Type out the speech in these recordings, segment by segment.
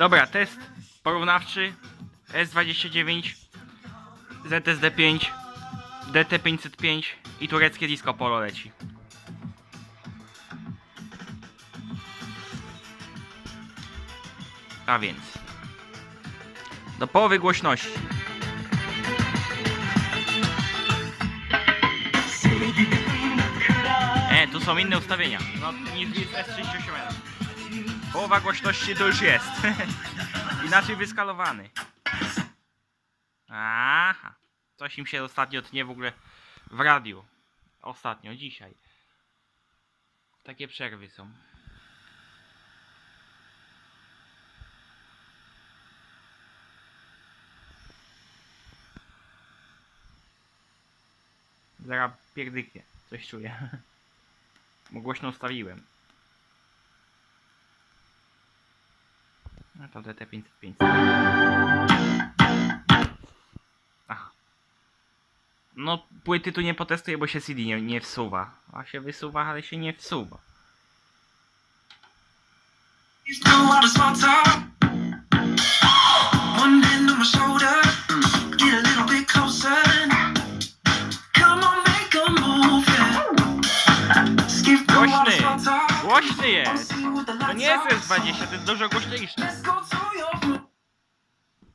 Dobra, test porównawczy S29, ZSD5, DT505 i tureckie disco polo leci. A więc do połowy głośności. E, tu są inne ustawienia. No, niż jest S38. Połowa głośności to już jest. Inaczej wyskalowany. Aha. Coś im się ostatnio tnie w ogóle w radiu. Ostatnio, dzisiaj. Takie przerwy są. Zaraz pierdyknie. Coś czuję. Bo głośno ustawiłem. No to DT505. Aha. No, płyty tu nie potestuję, bo się CD nie, nie wsuwa. Ale się nie talk. One hand on my shoulder. Głośny jest! To nie jest are. S20, to jest dużo room.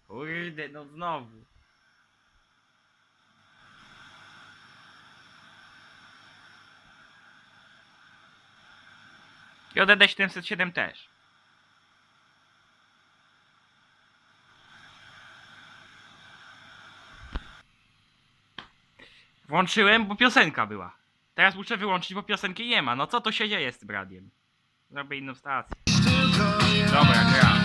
Kurde, no znowu. JDD 707 też. Włączyłem, bo piosenka była. Teraz muszę wyłączyć, bo piosenki nie ma. No co to się dzieje z tym radiem? Zrobię inną stację. Dobra, gra.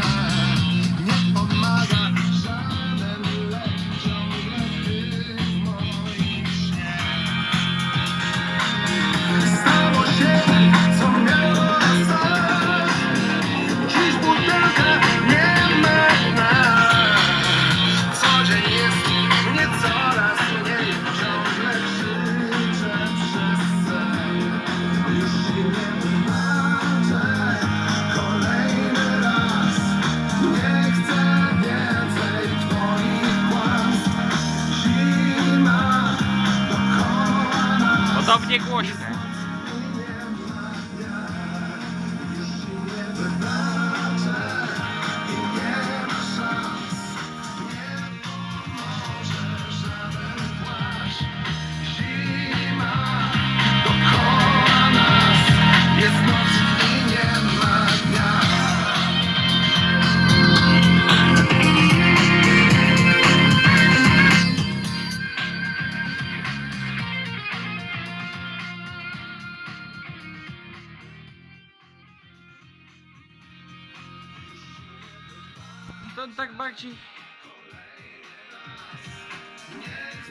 не гощная.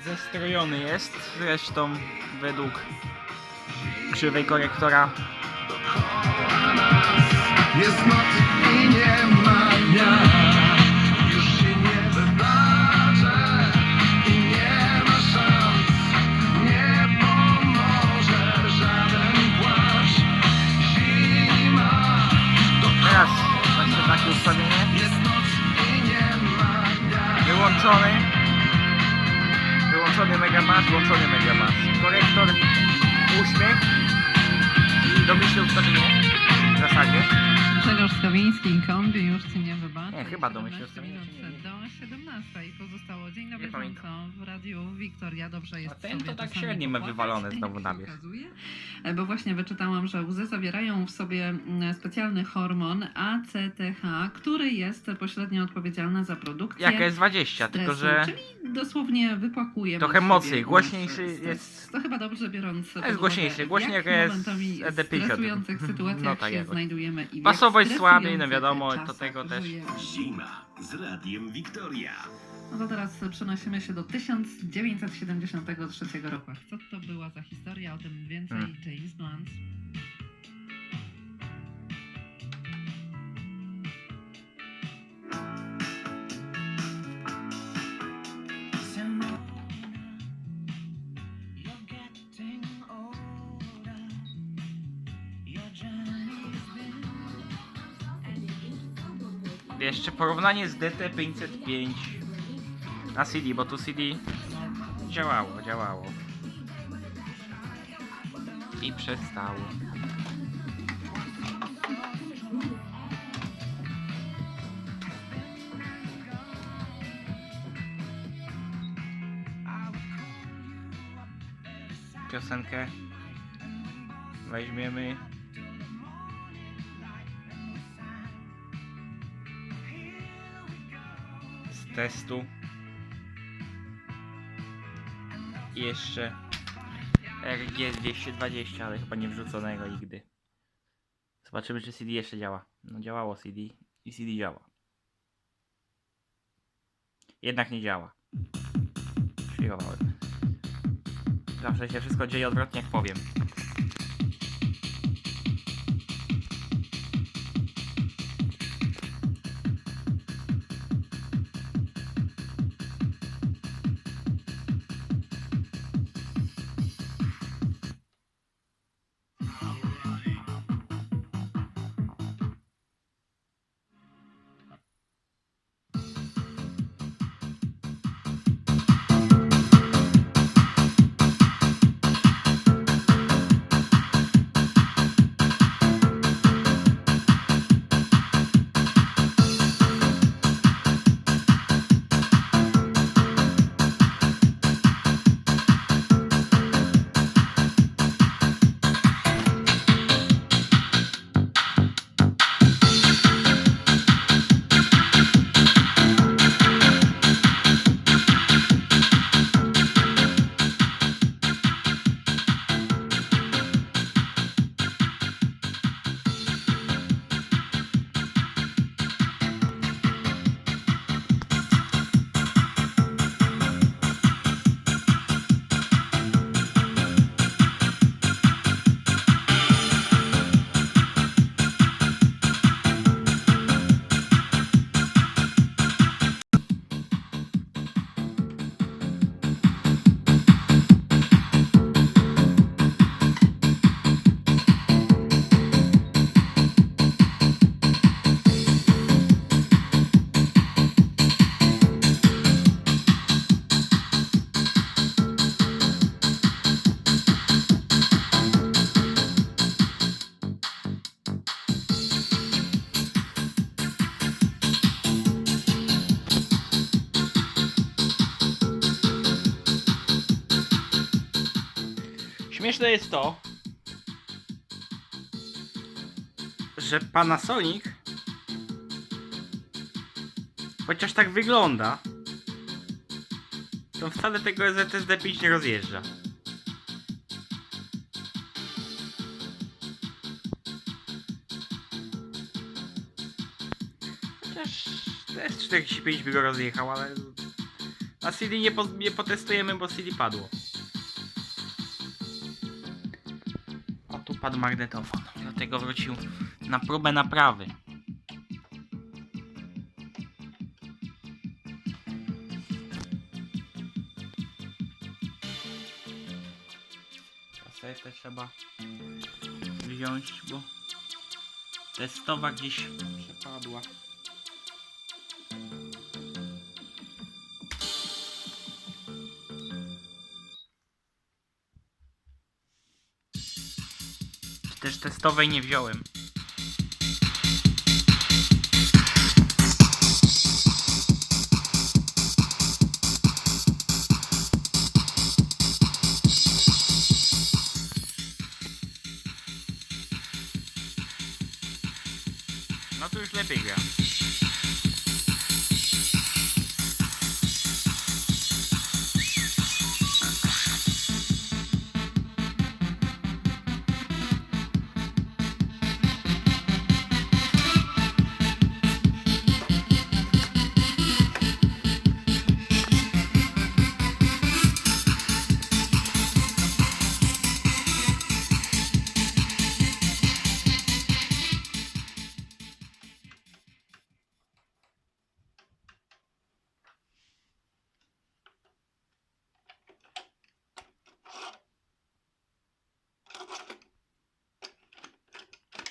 Zestrojony jest, zresztą według krzywej korektora. Jest noc i nie ma dnia 17 i pozostało dzień na Nie bieżąco w radiu Wiktoria. Dobrze jest A ten to sobie tak czasami średnio ma wywalone jak znowu się na wierzch. okazuje. E, Bo właśnie wyczytałam, że łzy zawierają w sobie mm, specjalny hormon ACTH, który jest pośrednio odpowiedzialny za produkcję Jak jest 20, tylko stresu, że Czyli dosłownie wypłakuje Trochę z mocniej, głośniejszy nasz stres. jest- To chyba dobrze biorąc pod uwagę, głośniejszy, głośniej jak jak jest momentami ED50. stresujących sytuacjach No tak się jakoś. znajdujemy i w Basowość jak słabiej, no stresujących wiadomo, to czasach tego też. żyjemy. Zima z Radiem Wiktoria. No to teraz przenosimy się do 1973 roku. Co to była za historia? O tym więcej Hmm. James Blunt. Jeszcze porównanie z DT505 na CD, bo tu CD działało, działało. I przestało. Piosenkę weźmiemy. z testu. I jeszcze RG 220, ale chyba nie wrzuconego nigdy. Zobaczymy, czy CD jeszcze działa. No działało CD i CD działa. Jednak nie działa. Świrowałem. Zawsze się wszystko dzieje odwrotnie, jak powiem. Śmieszne jest to, że Panasonic chociaż tak wygląda, to wcale tego ZSD5 nie rozjeżdża. Chociaż S45 by go rozjechał, ale na CD nie, po, nie potestujemy, bo CD padło. Padł magnetofon, dlatego wrócił na próbę naprawy. Kasetę trzeba wziąć, bo testowa gdzieś przepadła. Testowej nie wziąłem. No to już lepiej gra.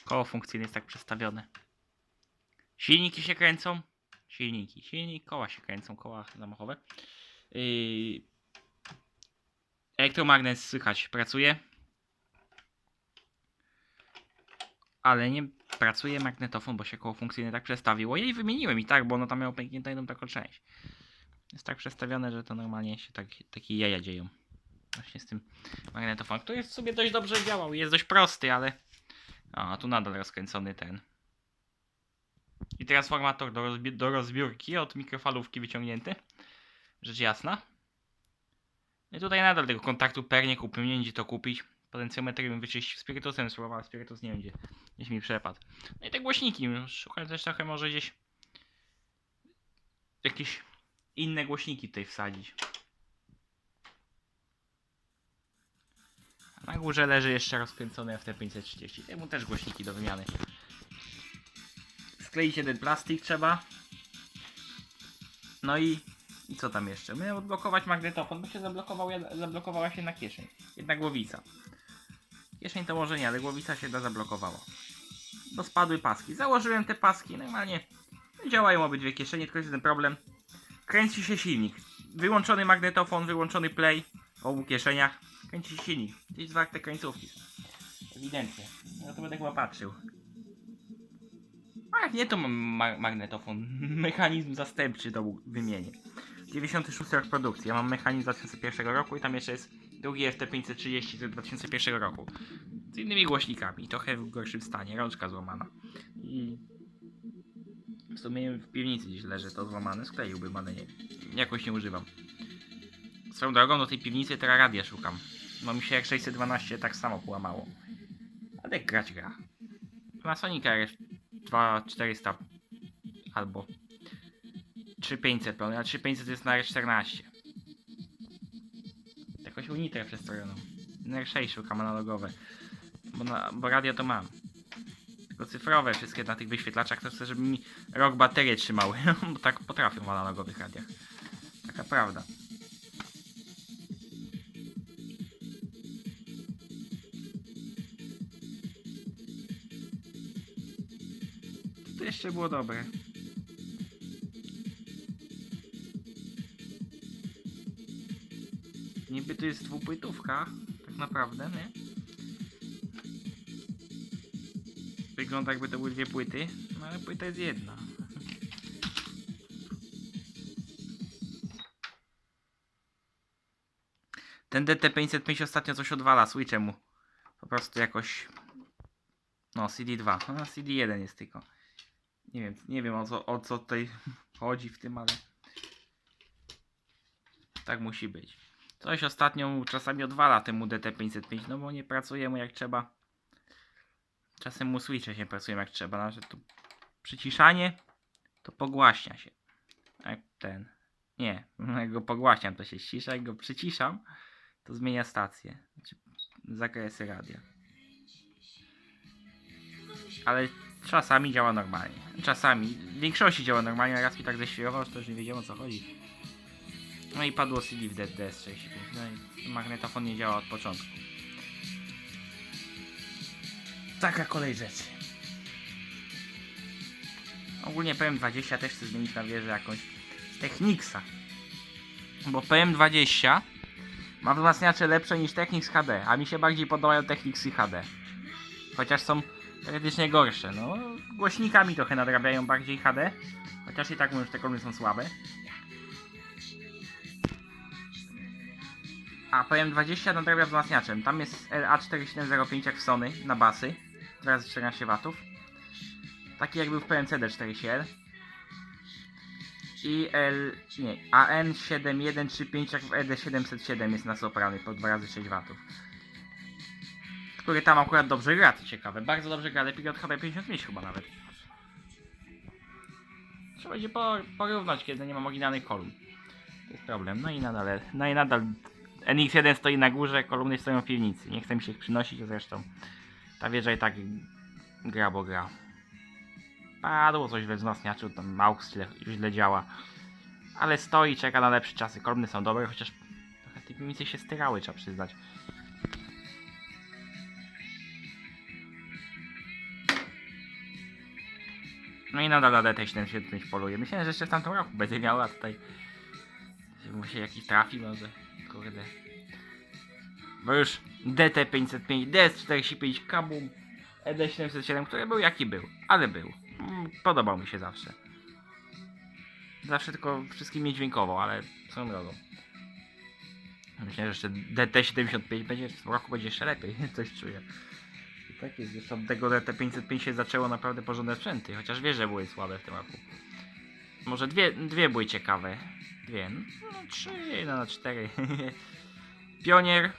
Koło funkcyjne jest tak przestawione. Silniki się kręcą. Silniki, silnik, koła się kręcą, koła zamachowe. Yy... Elektromagnes słychać, pracuje. Ale nie pracuje magnetofon, bo się koło funkcyjne tak przestawiło. Ja jej wymieniłem i tak, bo ono tam miało pękniętą jedną taką część. Jest tak przestawione, że to normalnie się tak, takie jaja dzieją. Właśnie z tym magnetofonem, który jest sobie dość dobrze działał. Jest dość prosty, ale... A, tu nadal rozkręcony ten. I transformator do, rozbi- do rozbiórki od mikrofalówki wyciągnięty. Rzecz jasna. I tutaj nadal tego kontaktu per nie kupię, nie gdzie to kupić. Potencjometr bym wyczyścił spirytusem, spróbował, spirytus nie będzie. Gdzieś mi przepadł. No i te głośniki, szukam też trochę może gdzieś jakieś inne głośniki tutaj wsadzić. A na górze leży jeszcze rozkręcony FT530. Temu też głośniki do wymiany. Skleić jeden plastik trzeba. No i, i co tam jeszcze? My odblokować magnetofon, bo się zablokował, zablokowała się na kieszeń. Jedna głowica. Kieszeń to może nie, ale głowica się da zablokowała. Bo spadły paski. Założyłem te paski, normalnie działają obydwie kieszenie, tylko jest jeden problem. Kręci się silnik. Wyłączony magnetofon, wyłączony play w obu kieszeniach. Kręci się silnik. Gdzieś zwarte końcówki. Ewidentnie. No to będę chyba patrzył. A jak nie, to mam ma magnetofon. Mechanizm zastępczy do wymienię. 96 rok produkcji. Ja mam mechanizm z 2001 roku i tam jeszcze jest drugi FT530 z 2001 roku. Z innymi głośnikami. Trochę w gorszym stanie. Rączka złamana. I w sumie w piwnicy gdzieś leży to złamane. Skleiłbym, ale nie. Jakoś nie używam. Swoją drogą do tej piwnicy teraz radia szukam. No mi się jak 612 tak samo połamało. Ale jak grać gra. Na Sonika RF 2400 albo 3500 pełny, a 3500 jest na R14. Jakoś unitrę przestrojoną. Na R6 szukam analogowe. Bo, na, bo radio to mam. Tylko cyfrowe wszystkie na tych wyświetlaczach to chcę, żeby mi rok baterie trzymały. bo tak potrafią w analogowych radiach. Taka prawda. To jeszcze było dobre. Niby to jest dwupłytówka, tak naprawdę, nie? Wygląda jakby to były dwie płyty, no ale płyta jest jedna. Ten DT505 ostatnio coś odwala, switchem mu. Po prostu jakoś... No, CD2. No, CD1 jest tylko. Nie wiem, nie wiem o co, o co tutaj chodzi w tym, ale... Tak musi być. Coś ostatnio czasami odwala temu DT505, no bo nie pracuje mu jak trzeba. Czasem mu switche się pracują jak trzeba, no, że tu przyciszanie to pogłaśnia się. Jak ten. Nie, jak go pogłaśniam to się ścisza, jak go przyciszam to zmienia stację. Znaczy zakresy radia. Ale czasami działa normalnie. Czasami, w większości działa normalnie, a raz mi tak ześwierował, że już nie wiedziałem o co chodzi. No i padło CD w DS65. No i magnetofon nie działa od początku. Taka kolej rzeczy. Ogólnie PM20 też chcę zmienić na wieżę jakąś z Technicsa. Bo PM20 ma wzmacniacze lepsze niż Technics HD, a mi się bardziej podobają Technicsy HD. Chociaż są teoretycznie gorsze. No, głośnikami trochę nadrabiają bardziej HD. Chociaż i tak mówię, że te kolby są słabe. A PM20 nadrabia wzmacniaczem. Tam jest LA4705 jak w Sony na basy. Teraz 14 W. Taki jak był w PMCD 40L. I L. Nie, AN7135 jak w E ED707 jest na soprany po 2 razy 6 W. Który tam akurat dobrze gra, to ciekawe. Bardzo dobrze gra, lepiej od HB55 chyba nawet. Trzeba będzie por- porównać, kiedy nie mam oryginalnych kolumn. To jest problem. No i nadal, no i nadal NX1 stoi na górze, kolumny stoją w piwnicy. Nie chcę mi się ich przynosić, zresztą ta wieża i tak gra, bo gra. Padło coś we wzmacniaczu, tam Maux źle, źle działa. Ale stoi, czeka na lepsze czasy. Kolumny są dobre, chociaż trochę te piwnice się styrały, trzeba przyznać. No i nadal na DT75 poluje. Myślałem, że jeszcze w tamtym roku będzie miała tutaj. Mu się jakiś trafi może. Kurde. Bo już DT505, DS45, Kabum, ED707, który był jaki był, ale był. Mm, Podobał mi się zawsze. Zawsze tylko wszystkim mnie dźwiękował, ale swoją drogą. Myślę, że jeszcze DT75 będzie w roku będzie jeszcze lepiej, coś czuję. Tak jest, już od tego DT505 się zaczęło naprawdę porządne sprzęty, chociaż wie, że były słabe w tym roku. Może dwie, dwie były ciekawe. Dwie, no trzy, no na cztery. Pionier,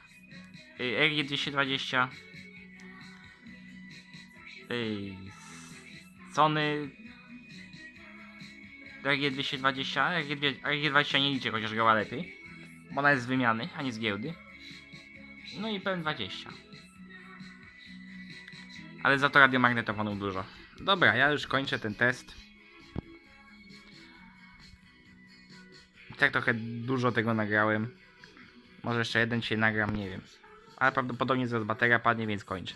y, RG220, y, Sony RG220, RG, RG20 nie liczę, chociaż grała lepiej, bo ona jest z wymiany, a nie z giełdy. No i PM20. Ale za to radiomagnetofonu dużo. Dobra, ja już kończę ten test. Tak trochę dużo tego nagrałem. Może jeszcze jeden się nagram, nie wiem. Ale prawdopodobnie zaraz bateria padnie, więc kończę.